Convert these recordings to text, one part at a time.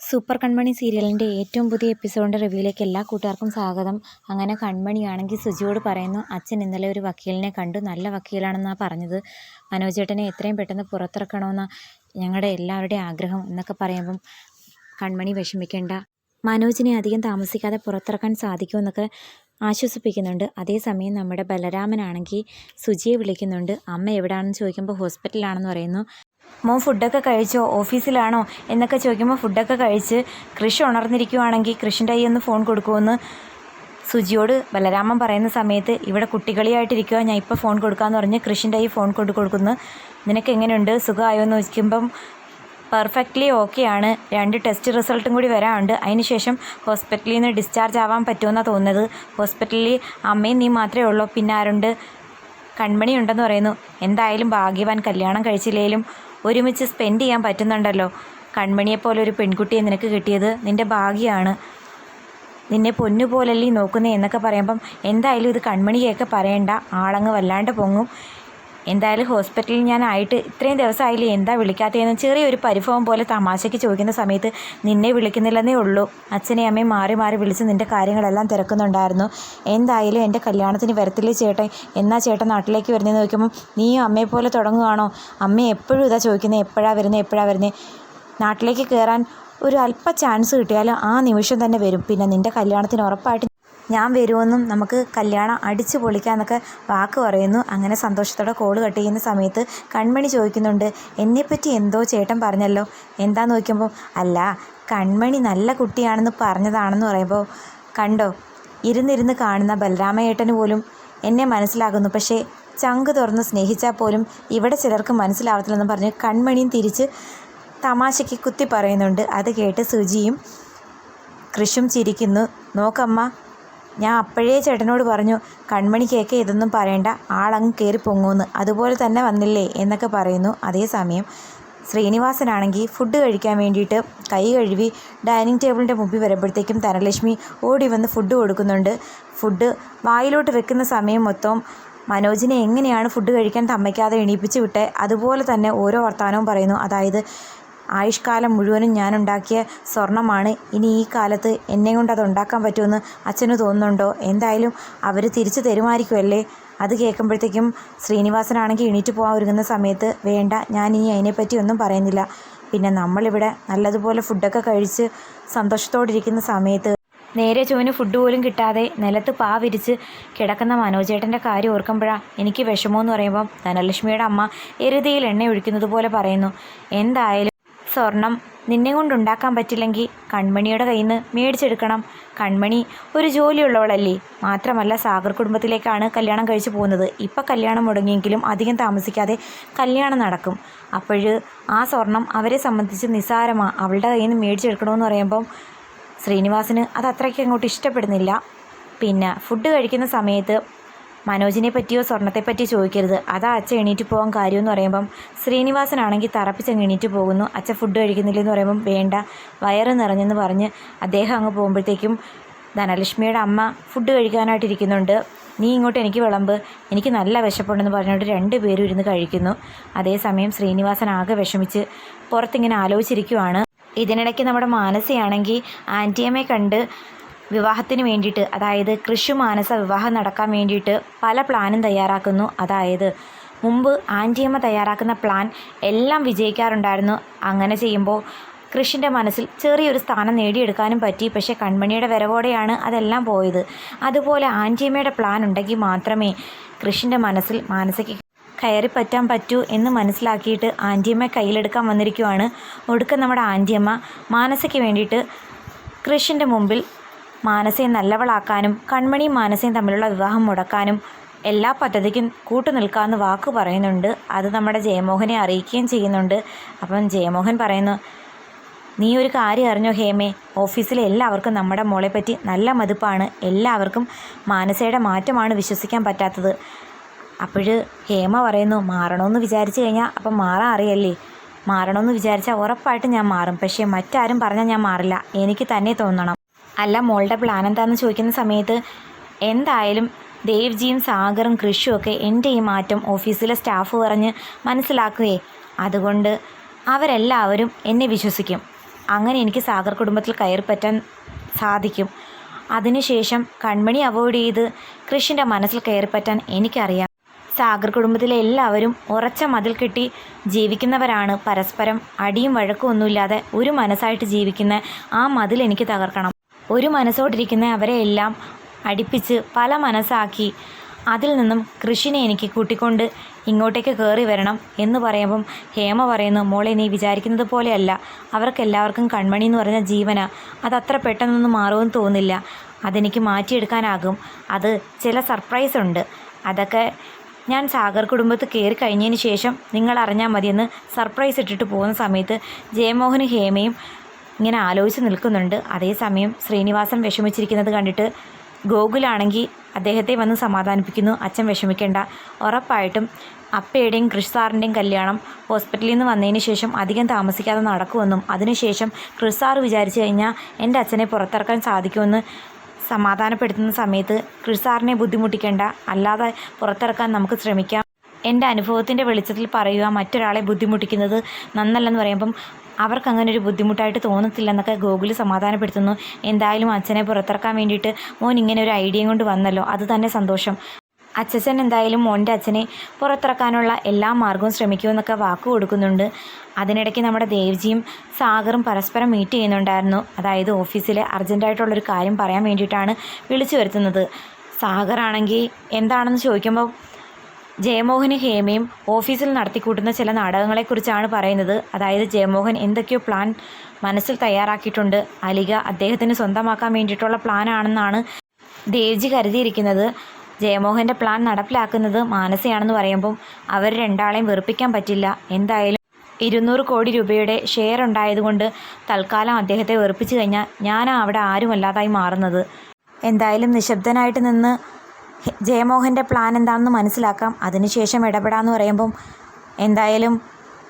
Super കൺമണി സീരിയലിന്റെ ഏറ്റവും പുതിയ എപ്പിസോഡിന്റെ റിവ്യൂയിലേക്ക് എല്ലാ കൂട്ടുകാർക്കും സ്വാഗതം. അങ്ങനെ കൺമണിയാണെങ്കിൽ സുജിയോട് പറയുന്നു അച്ഛൻ ഇന്നലെ ഒരു വക്കീലിനെ കണ്ടു. നല്ല വക്കീലാണെന്നാണ് പറഞ്ഞത്. മനോജേട്ടനെ എത്രയും പെട്ടെന്ന് പുറത്തിറക്കണമെന്ന ഞങ്ങളുടെ എല്ലാവരുടെയും ആഗ്രഹം എന്നൊക്കെ പറയുമ്പം കൺമണി വിഷമിക്കേണ്ട. മനോജിനെ അധികം താമസിക്കാതെ പുറത്തിറക്കാൻ സാധിക്കുമെന്നൊക്കെ ആശ്വസിപ്പിക്കുന്നുണ്ട്. അതേസമയം നമ്മുടെ ബലരാമനാണെങ്കിൽ സുജിയെ വിളിക്കുന്നുണ്ട്. അമ്മ എവിടെയാണെന്ന് ചോദിക്കുമ്പോൾ ഹോസ്പിറ്റലാണെന്ന് പറയുന്നു. മോൻ ഫുഡൊക്കെ കഴിച്ചോ? ഓഫീസിലാണോ? എന്നൊക്കെ ചോദിക്കുമ്പോൾ ഫുഡൊക്കെ കഴിച്ച് കൃഷി ഉണർന്നിരിക്കുവാണെങ്കിൽ കൃഷിന്റെ കൈ ഒന്ന് ഫോൺ കൊടുക്കുമെന്ന് സുജിയോട് ബലരാമൻ പറയുന്ന സമയത്ത് ഇവിടെ കുട്ടികളിയായിട്ടിരിക്കുക ഞാൻ ഇപ്പോൾ ഫോൺ കൊടുക്കാമെന്ന് പറഞ്ഞ് കൃഷിന്റെ കൈ ഫോൺ കൊണ്ട് കൊടുക്കുന്നു. നിനക്ക് എങ്ങനെയുണ്ട്? സുഖമായോ എന്ന് ചോദിക്കുമ്പം പെർഫെക്റ്റ്ലി ഓക്കെയാണ്. രണ്ട് ടെസ്റ്റ് റിസൾട്ടും കൂടി വരാനുണ്ട്. അതിനുശേഷം ഹോസ്പിറ്റലിൽ നിന്ന് ഡിസ്ചാർജ് ആവാൻ പറ്റുമെന്നാണ് തോന്നുന്നത്. ഹോസ്പിറ്റലിൽ അമ്മയും നീ മാത്രമേ ഉള്ളൂ. പിന്നെ ആരുണ്ട്? കൺമണി ഉണ്ടെന്ന് പറയുന്നു. എന്തായാലും ഭാഗ്യവാൻ കല്യാണം കഴിച്ചില്ലെങ്കിലും ഒരുമിച്ച് സ്പെൻഡ് ചെയ്യാൻ പറ്റുന്നുണ്ടല്ലോ. കൺമണിയെപ്പോലെ ഒരു പെൺകുട്ടിയെ നിനക്ക് കിട്ടിയത് നിന്റെ ഭാഗ്യമാണ് നിന്നെ പൊന്നു പോലല്ലേ നോക്കുന്നേ എന്നൊക്കെ പറയുമ്പം എന്തായാലും ഇത് കൺമണിയൊക്കെ പറയണ്ട. ആളങ്ങ് വല്ലാണ്ട് പൊങ്ങും. എന്തായാലും ഹോസ്പിറ്റലിൽ ഞാനായിട്ട് ഇത്രയും ദിവസമായില്ലേ? എന്താ വിളിക്കാത്തതെന്ന് ചെറിയൊരു പരിഭവം പോലെ തമാശയ്ക്ക് ചോദിക്കുന്ന സമയത്ത് നിന്നെ വിളിക്കുന്നില്ലെന്നേ ഉള്ളൂ. അച്ഛനെ അമ്മയും മാറി മാറി വിളിച്ച് നിന്റെ കാര്യങ്ങളെല്ലാം തിരക്കുന്നുണ്ടായിരുന്നു. എന്തായാലും എന്റെ കല്യാണത്തിന് വരത്തില്ലേ ചേട്ടൻ? എന്നാ ചേട്ടൻ നാട്ടിലേക്ക് വരുന്നതെന്ന് നോക്കുമ്പോൾ നീയും അമ്മയെ പോലെ തുടങ്ങുകയാണോ അമ്മ എപ്പോഴും ഇതാ ചോദിക്കുന്നത് എപ്പോഴാണ് വരുന്നത് എപ്പോഴാണ് വരുന്നത് നാട്ടിലേക്ക് കയറാൻ ഒരു അല്പ ചാൻസ് കിട്ടിയാൽ ആ നിമിഷം തന്നെ വരും. പിന്നെ നിന്റെ കല്യാണത്തിന് ഉറപ്പായിട്ട് ഞാൻ വരുമെന്നും നമുക്ക് കല്യാണം അടിച്ചു പൊളിക്കാമെന്നൊക്കെ വാക്ക് പറയുന്നു. അങ്ങനെ സന്തോഷത്തോടെ കോൾ കട്ട് ചെയ്യുന്ന സമയത്ത് കൺമണി ചോദിക്കുന്നുണ്ട് എന്നെപ്പറ്റി എന്തോ ചേട്ടൻ പറഞ്ഞല്ലോ? എന്താന്ന് നോക്കുമ്പോൾ അല്ല കൺമണി നല്ല കുട്ടിയാണെന്ന് പറഞ്ഞതാണെന്ന് പറയുമ്പോൾ കണ്ടോ ഇരുന്നിരുന്ന് കാണുന്ന ബലരാമയേട്ടന് പോലും എന്നെ മനസ്സിലാകുന്നു. പക്ഷേ ചങ്ക് തുറന്ന് സ്നേഹിച്ചാൽ പോലും ഇവിടെ ചിലർക്ക് മനസ്സിലാവത്തില്ലെന്ന് പറഞ്ഞ് കൺമണിയും തിരിച്ച് തമാശയ്ക്ക് കുത്തി പറയുന്നുണ്ട്. അത് കേട്ട് സുജിയും കൃഷും ചിരിക്കുന്നു. നോക്കമ്മ ഞാൻ അപ്പോഴേ ചേട്ടനോട് പറഞ്ഞു കൺമണി കേക്ക് ഇതൊന്നും പറയണ്ട ആളങ്ങ് കയറി പൊങ്ങൂന്ന്. അതുപോലെ തന്നെ വന്നില്ലേ? എന്നൊക്കെ പറയുന്നു അതേസമയം ശ്രീനിവാസനാണെങ്കിൽ ഫുഡ് കഴിക്കാൻ വേണ്ടിയിട്ട് കൈ കഴുകി ഡൈനിങ് ടേബിളിന്റെ മുമ്പിൽ വരുമ്പോഴത്തേക്കും ധനലക്ഷ്മി ഓടി വന്ന് ഫുഡ് കൊടുക്കുന്നുണ്ട്. ഫുഡ് വായിലോട്ട് വെക്കുന്ന സമയം മൊത്തം മനോജിനെ എങ്ങനെയാണ് ഫുഡ് കഴിക്കാൻ തമ്മയ്ക്കാതെ എണീപ്പിച്ച് വിട്ടേ? അതുപോലെ തന്നെ ഓരോ വർത്തമാനവും പറയുന്നു. അതായത് ആയുഷ്കാലം മുഴുവനും ഞാനുണ്ടാക്കിയ സ്വർണമാണ്. ഇനി ഈ കാലത്ത് എന്നെ കൊണ്ട് അത് ഉണ്ടാക്കാൻ പറ്റുമെന്ന് അച്ഛന് തോന്നുന്നുണ്ടോ? എന്തായാലും അവർ തിരിച്ചു തരുമായിരിക്കുമല്ലേ? അത് കേൾക്കുമ്പോഴത്തേക്കും ശ്രീനിവാസനാണെങ്കിൽ എണീറ്റ് പോകാൻ ഒരുങ്ങുന്ന സമയത്ത് വേണ്ട ഞാൻ ഇനി അതിനെപ്പറ്റി ഒന്നും പറയുന്നില്ല. പിന്നെ നമ്മളിവിടെ നല്ലതുപോലെ ഫുഡൊക്കെ കഴിച്ച് സന്തോഷത്തോടെ ഇരിക്കുന്ന സമയത്ത് നേരെ ചുവന് ഫുഡ് പോലും കിട്ടാതെ നിലത്ത് പാ വിരിച്ച് കിടക്കുന്ന മനോജേട്ടന്റെ കാര്യം ഓർക്കുമ്പോഴാണ് എനിക്ക് വിഷമമെന്ന് പറയുമ്പം ധനലക്ഷ്മിയുടെ അമ്മ എരുതിയിൽ എണ്ണ ഒഴിക്കുന്നത് പോലെ പറയുന്നു. എന്തായാലും സ്വർണം നിന്നെ കൊണ്ടുണ്ടാക്കാൻ പറ്റില്ലെങ്കിൽ കൺമണിയുടെ കയ്യിൽ നിന്ന് മേടിച്ചെടുക്കണം. കൺമണി ഒരു ജോലിയുള്ളവളല്ലേ. മാത്രമല്ല സാഗർ കുടുംബത്തിലേക്കാണ് കല്യാണം കഴിച്ചു പോകുന്നത്. ഇപ്പം കല്യാണം മുടങ്ങിയെങ്കിലും അധികം താമസിക്കാതെ കല്യാണം നടക്കും. അപ്പോൾ ആ സ്വർണം അവരെ സംബന്ധിച്ച് നിസ്സാരമാണ് അവളുടെ കയ്യിൽ നിന്ന് മേടിച്ചെടുക്കണമെന്ന് പറയുമ്പം ശ്രീനിവാസിന് അത് അത്രയ്ക്ക് അങ്ങോട്ട് ഇഷ്ടപ്പെടുന്നില്ല. പിന്നെ ഫുഡ് കഴിക്കുന്ന സമയത്ത് മനോജിനെ പറ്റിയോ സ്വർണത്തെ പറ്റിയോ ചോദിക്കരുത്. അതാ അച്ഛൻ എണീറ്റ് പോകാൻ കാര്യമെന്ന് പറയുമ്പം ശ്രീനിവാസനാണെങ്കിൽ തറപ്പിച്ചങ്ങ് എണീറ്റ് പോകുന്നു. അച്ഛ ഫുഡ് കഴിക്കുന്നില്ലെന്ന് പറയുമ്പം വേണ്ട വയറ് നിറഞ്ഞെന്ന് പറഞ്ഞ് അദ്ദേഹം അങ്ങ് പോകുമ്പോഴത്തേക്കും ധനലക്ഷ്മിയുടെ അമ്മ ഫുഡ് കഴിക്കാനായിട്ടിരിക്കുന്നുണ്ട്. നീ ഇങ്ങോട്ട് എനിക്ക് വിളമ്പ്. എനിക്ക് നല്ല വിശപ്പുണ്ടെന്ന് പറഞ്ഞുകൊണ്ട് രണ്ടുപേരും ഇരുന്ന് കഴിക്കുന്നു. അതേസമയം ശ്രീനിവാസൻ ആകെ വിഷമിച്ച് പുറത്തിങ്ങനെ ആലോചിച്ചിരിക്കുവാണ്. ഇതിനിടയ്ക്ക് നമ്മുടെ മാനസിയാണെങ്കിൽ ആന്റിയമ്മയെ കണ്ട് വിവാഹത്തിന് വേണ്ടിയിട്ട് അതായത് കൃഷി മാനസ വിവാഹം നടക്കാൻ വേണ്ടിയിട്ട് പല പ്ലാനും തയ്യാറാക്കുന്നു. അതായത് മുമ്പ് ആന്റിയമ്മ തയ്യാറാക്കുന്ന പ്ലാൻ എല്ലാം വിജയിക്കാറുണ്ടായിരുന്നു. അങ്ങനെ ചെയ്യുമ്പോൾ കൃഷിന്റെ മനസ്സിൽ ചെറിയൊരു സ്ഥാനം നേടിയെടുക്കാനും പറ്റി. പക്ഷേ കൺമണിയുടെ വരവോടെയാണ് അതെല്ലാം പോയത്. അതുപോലെ ആന്റിയമ്മയുടെ പ്ലാൻ ഉണ്ടെങ്കിൽ മാത്രമേ കൃഷിന്റെ മനസ്സിൽ മാനസിക കയറി പറ്റാൻ പറ്റൂ എന്ന് മനസ്സിലാക്കിയിട്ട് ആന്റിയമ്മ കയ്യിലെടുക്കാൻ വന്നിരിക്കുവാണ്. ഒടുക്കം നമ്മുടെ ആന്റിയമ്മ മാനസയ്ക്ക് വേണ്ടിയിട്ട് കൃഷിന്റെ മുമ്പിൽ മാനസയെ നല്ലവളാക്കാനും കൺമണി മാനസയും തമ്മിലുള്ള വിവാഹം മുടക്കാനും എല്ലാ പദ്ധതിക്കും കൂട്ടു നിൽക്കാമെന്ന് വാക്ക് പറയുന്നുണ്ട്. അത് നമ്മുടെ ജയമോഹനെ അറിയിക്കുകയും ചെയ്യുന്നുണ്ട്. അപ്പം ജയമോഹൻ പറയുന്നു നീ ഒരു കാര്യം അറിഞ്ഞോ ഹേമേ? ഓഫീസിലെ എല്ലാവർക്കും നമ്മുടെ മോളെ പറ്റി നല്ല മതിപ്പാണ്. എല്ലാവർക്കും മാനസയുടെ മാറ്റമാണ് വിശ്വസിക്കാൻ പറ്റാത്തത്. അപ്പോൾ ഹേമ പറയുന്നു മാറണമെന്ന് വിചാരിച്ചു കഴിഞ്ഞാൽ അപ്പം മാറാൻ അറിയല്ലേ? മാറണമെന്ന് വിചാരിച്ചാൽ ഉറപ്പായിട്ടും ഞാൻ മാറും. പക്ഷേ മറ്റാരും പറഞ്ഞാൽ ഞാൻ മാറില്ല. എനിക്ക് തന്നെ തോന്നണം. അല്ല മോളുടെ പ്ലാൻ എന്താണെന്ന് ചോദിക്കുന്ന സമയത്ത് എന്തായാലും ദേവ്ജിയും സാഗറും കൃഷിയും ഒക്കെ എന്റെ ഈ മാറ്റം ഓഫീസിലെ സ്റ്റാഫ് പറഞ്ഞ് മനസ്സിലാക്കുകയെ അതുകൊണ്ട് അവരെല്ലാവരും എന്നെ വിശ്വസിക്കും. അങ്ങനെ എനിക്ക് സാഗർ കുടുംബത്തിൽ കയറി പറ്റാൻ സാധിക്കും. അതിനുശേഷം കൺമണി അവോയ്ഡ് ചെയ്ത് കൃഷിന്റെ മനസ്സിൽ കയറി പറ്റാൻ എനിക്കറിയാം. സാഗർ കുടുംബത്തിലെ എല്ലാവരും ഉറച്ച മതിൽ കെട്ടി ജീവിക്കുന്നവരാണ്. പരസ്പരം അടിയും വഴക്കും ഒന്നുമില്ലാതെ ഒരു മനസ്സായിട്ട് ജീവിക്കുന്ന ആ മതിൽ എനിക്ക് തകർക്കണം. ഒരു മനസ്സോടിരിക്കുന്ന അവരെ എല്ലാം അടുപ്പിച്ച് പല മനസ്സാക്കി അതിൽ നിന്നും കൃഷിനെ എനിക്ക് കൂട്ടിക്കൊണ്ട് ഇങ്ങോട്ടേക്ക് കയറി വരണം എന്ന് പറയുമ്പം ഹേമ പറയുന്നു മോളെ നീ വിചാരിക്കുന്നത് പോലെയല്ല. അവർക്കെല്ലാവർക്കും കൺമണി എന്ന് പറഞ്ഞ ജീവന. അതത്ര പെട്ടെന്നൊന്നും മാറുമെന്ന് തോന്നില്ല അതെനിക്ക് മാറ്റിയെടുക്കാനാകും. അത് ചില സർപ്രൈസ് ഉണ്ട്. അതൊക്കെ ഞാൻ സാഗർ കുടുംബത്ത് കയറി കഴിഞ്ഞതിന് ശേഷം നിങ്ങൾ അറിഞ്ഞാൽ മതിയെന്ന് സർപ്രൈസ് ഇട്ടിട്ട് പോകുന്ന സമയത്ത് ജയമോഹനും ഹേമയും ഇങ്ങനെ ആലോചിച്ച് നിൽക്കുന്നുണ്ട്. അതേസമയം ശ്രീനിവാസൻ വിഷമിച്ചിരിക്കുന്നത് കണ്ടിട്ട് ഗോകുലാണെങ്കിൽ അദ്ദേഹത്തെ വന്ന് സമാധാനിപ്പിക്കുന്നു. അച്ഛൻ വിഷമിക്കേണ്ട. ഉറപ്പായിട്ടും അപ്പയുടെയും ക്രിഷ് സാറിന്റെയും കല്യാണം ഹോസ്പിറ്റലിൽ നിന്ന് വന്നതിന് ശേഷം അധികം താമസിക്കാതെ നടക്കുമെന്നും അതിനുശേഷം ക്രിഷ് സാർ വിചാരിച്ചു കഴിഞ്ഞാൽ എന്റെ അച്ഛനെ പുറത്തിറക്കാൻ സാധിക്കുമെന്ന് സമാധാനപ്പെടുത്തുന്ന സമയത്ത് ക്രിഷ് സാറിനെ ബുദ്ധിമുട്ടിക്കേണ്ട. അല്ലാതെ പുറത്തിറക്കാൻ നമുക്ക് ശ്രമിക്കാം. എന്റെ അനുഭവത്തിന്റെ വെളിച്ചത്തിൽ പറയുക മറ്റൊരാളെ ബുദ്ധിമുട്ടിക്കുന്നത് നന്നല്ലെന്ന് പറയുമ്പം അവർക്ക് അങ്ങനെ ഒരു ബുദ്ധിമുട്ടായിട്ട് തോന്നത്തില്ലെന്നൊക്കെ ഗോകുൽ സമാധാനപ്പെടുത്തുന്നു. എന്തായാലും അച്ഛനെ പുറത്തിറക്കാൻ വേണ്ടിയിട്ട് മോൻ ഇങ്ങനെ ഒരു ഐഡിയയും കൊണ്ട് വന്നല്ലോ. അത് തന്നെ സന്തോഷം. അച്ഛൻ എന്തായാലും മോന്റെ അച്ഛനെ പുറത്തിറക്കാനുള്ള എല്ലാ മാർഗവും ശ്രമിക്കുമെന്നൊക്കെ വാക്ക് കൊടുക്കുന്നുണ്ട്. അതിനിടയ്ക്ക് നമ്മുടെ ദേവ്ജിയും സാഗറും പരസ്പരം മീറ്റ് ചെയ്യുന്നുണ്ടായിരുന്നു. അതായത് ഓഫീസിലെ അർജന്റായിട്ടുള്ളൊരു കാര്യം പറയാൻ വേണ്ടിയിട്ടാണ് വിളിച്ചു വരുത്തുന്നത്. സാഗറാണെങ്കിൽ എന്താണെന്ന് ചോദിക്കുമ്പോൾ ജയമോഹന് ഹേമയും ഓഫീസിൽ നടത്തിക്കൂട്ടുന്ന ചില നാടകങ്ങളെക്കുറിച്ചാണ് പറയുന്നത്. അതായത് ജയമോഹൻ എന്തൊക്കെയോ പ്ലാൻ മനസ്സിൽ തയ്യാറാക്കിയിട്ടുണ്ട്. അലിക അദ്ദേഹത്തിന് സ്വന്തമാക്കാൻ വേണ്ടിയിട്ടുള്ള പ്ലാനാണെന്നാണ് ദേവ്ജി കരുതിയിരിക്കുന്നത്. ജയമോഹന്റെ പ്ലാൻ നടപ്പിലാക്കുന്നത് മാനസയാണെന്ന് പറയുമ്പം അവർ രണ്ടാളെയും വെറുപ്പിക്കാൻ പറ്റില്ല. എന്തായാലും ഇരുന്നൂറ് കോടി രൂപയുടെ ഷെയർ ഉണ്ടായതുകൊണ്ട് തൽക്കാലം അദ്ദേഹത്തെ വെറുപ്പിച്ചു കഴിഞ്ഞാൽ ഞാനാ അവിടെ ആരുമല്ലാതായി മാറുന്നത്. എന്തായാലും നിശബ്ദനായിട്ട് നിന്ന് ജയമോഹന്റെ പ്ലാൻ എന്താണെന്ന് മനസ്സിലാക്കാം. അതിനുശേഷം ഇടപെടാമെന്ന് പറയുമ്പം എന്തായാലും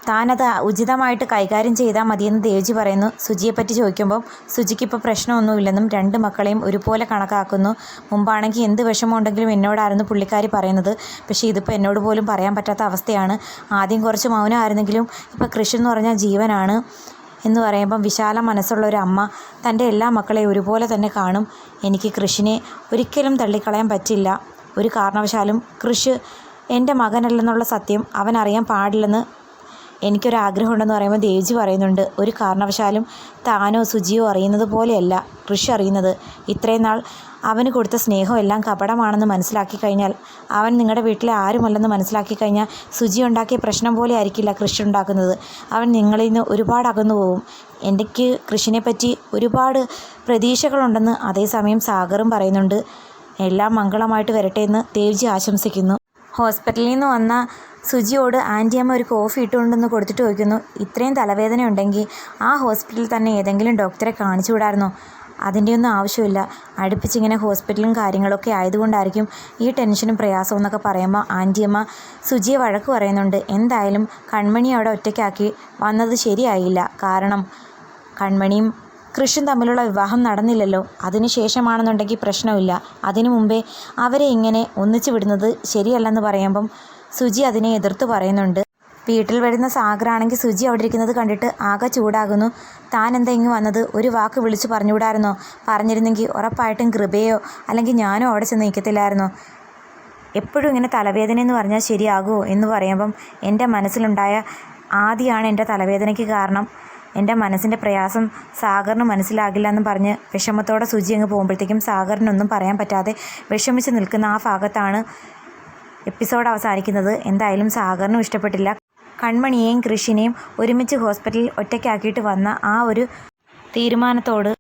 താനത് ഉചിതമായിട്ട് കൈകാര്യം ചെയ്താൽ മതിയെന്ന് ദേവ്ജി പറയുന്നു. സുജിയെപ്പറ്റി ചോദിക്കുമ്പോൾ സുജിക്ക് ഇപ്പോൾ പ്രശ്നമൊന്നുമില്ലെന്നും രണ്ട് മക്കളെയും ഒരുപോലെ കണക്കാക്കുന്നു. മുമ്പാണെങ്കിൽ എന്ത് വിഷമമുണ്ടെങ്കിലും എന്നോടായിരുന്നു പുള്ളിക്കാരി പറയുന്നത്. പക്ഷേ ഇതിപ്പോൾ എന്നോട് പോലും പറയാൻ പറ്റാത്ത അവസ്ഥയാണ്. ആദ്യം കുറച്ച് മൗനമായിരുന്നെങ്കിലും ഇപ്പോൾ കൃഷി എന്ന് പറഞ്ഞാൽ ജീവനാണ്. എന്ന് പറയുമ്പം വിശാല മനസ്സുള്ള ഒരു അമ്മ തന്റെ എല്ലാ മക്കളെയും ഒരുപോലെ തന്നെ കാണും. എനിക്ക് കൃഷിനെ ഒരിക്കലും തള്ളിക്കളയാൻ പറ്റില്ല. ഒരു കാരണവശാലും കൃഷി എന്റെ മകനല്ലെന്നുള്ള സത്യം അവനറിയാൻ പാടില്ലെന്ന് എനിക്കൊരാഗ്രഹമുണ്ടെന്ന് പറയുമ്പോൾ ദേവ്ജി പറയുന്നുണ്ട് ഒരു കാരണവശാലും താനോ സുജിയോ അറിയുന്നത് പോലെയല്ല കൃഷി അറിയുന്നത്. ഇത്രയും നാൾ അവന് കൊടുത്ത സ്നേഹം എല്ലാം കപടമാണെന്ന് മനസ്സിലാക്കി കഴിഞ്ഞാൽ അവൻ നിങ്ങളുടെ വീട്ടിലെ ആരുമല്ലെന്ന് മനസ്സിലാക്കി കഴിഞ്ഞാൽ സുജി ഉണ്ടാക്കിയ പ്രശ്നം പോലെ ആയിരിക്കില്ല കൃഷി ഉണ്ടാക്കുന്നത്. അവൻ നിങ്ങളിൽ നിന്ന് ഒരുപാട് അകന്നു പോകും എനിക്ക് കൃഷിനെ പറ്റി ഒരുപാട് പ്രതീക്ഷകളുണ്ടെന്ന് അതേസമയം സാഗറും പറയുന്നുണ്ട്. എല്ലാം മംഗളമായിട്ട് വരട്ടെ എന്ന് ദേവ്ജി ആശംസിക്കുന്നു. ഹോസ്പിറ്റലിൽ നിന്ന് വന്ന സുജിയോട് ആന്റിയമ്മ ഒരു കോഫി ഇട്ടുകൊണ്ടെന്ന് കൊടുത്തിട്ട് ചോദിക്കുന്നു ഇത്രയും തലവേദന ഉണ്ടെങ്കിൽ ആ ഹോസ്പിറ്റലിൽ തന്നെ ഏതെങ്കിലും ഡോക്ടറെ കാണിച്ചു വിടായിരുന്നോ അതിന്റെ ഒന്നും ആവശ്യമില്ല. അടുപ്പിച്ചിങ്ങനെ ഹോസ്പിറ്റലും കാര്യങ്ങളൊക്കെ ആയതുകൊണ്ടായിരിക്കും ഈ ടെൻഷനും പ്രയാസവും എന്നൊക്കെ പറയുമ്പോൾ ആന്റിയമ്മ സുജിയെ വഴക്ക് പറയുന്നുണ്ട് എന്തായാലും കൺമണി അവിടെ ഒറ്റയ്ക്കാക്കി വന്നത് ശരിയായില്ല. കാരണം കൺമണിയും കൃഷ്ണൻ തമ്മിലുള്ള വിവാഹം നടന്നില്ലല്ലോ. അതിനുശേഷമാണെന്നുണ്ടെങ്കിൽ പ്രശ്നമില്ല. അതിനു മുമ്പേ അവരെ ഇങ്ങനെ ഒന്നിച്ചു വിടുന്നത് ശരിയല്ലെന്ന് പറയുമ്പം സുജി അതിനെ എതിർത്ത് പറയുന്നുണ്ട്. വീട്ടിൽ വരുന്ന സാഗറാണെങ്കിൽ സുജി അവിടെ ഇരിക്കുന്നത് കണ്ടിട്ട് ആകെ ചൂടാകുന്നു. താൻ എന്താ ഇങ്ങ് വന്നത്? ഒരു വാക്ക് വിളിച്ച് പറഞ്ഞുവിടായിരുന്നോ പറഞ്ഞിരുന്നെങ്കിൽ ഉറപ്പായിട്ടും കൃപയോ അല്ലെങ്കിൽ ഞാനോ അവിടെ ചെന്ന് നിൽക്കത്തില്ലായിരുന്നോ? എപ്പോഴും ഇങ്ങനെ തലവേദന എന്ന് പറഞ്ഞാൽ ശരിയാകുമോ എന്ന് പറയുമ്പം എന്റെ മനസ്സിലുണ്ടായ ആദ്യമാണ് എന്റെ തലവേദനയ്ക്ക് കാരണം. എന്റെ മനസ്സിന്റെ പ്രയാസം സാഗറിന് മനസ്സിലാകില്ല എന്ന് പറഞ്ഞ് വിഷമത്തോടെ സുജി അങ്ങ് പോകുമ്പോഴത്തേക്കും സാഗറിനൊന്നും പറയാൻ പറ്റാതെ വിഷമിച്ച് നിൽക്കുന്ന ആ ഭാഗത്താണ് എപ്പിസോഡ് അവസാനിക്കുന്നത് എന്തായാലും സാഗറിനും ഇഷ്ടപ്പെട്ടില്ല. കൺമണിയെയും കൃഷിനെയും ഒരുമിച്ച് ഹോസ്പിറ്റലിൽ ഒറ്റയ്ക്കാക്കിയിട്ട് വന്ന ആ ഒരു തീരുമാനത്തോട്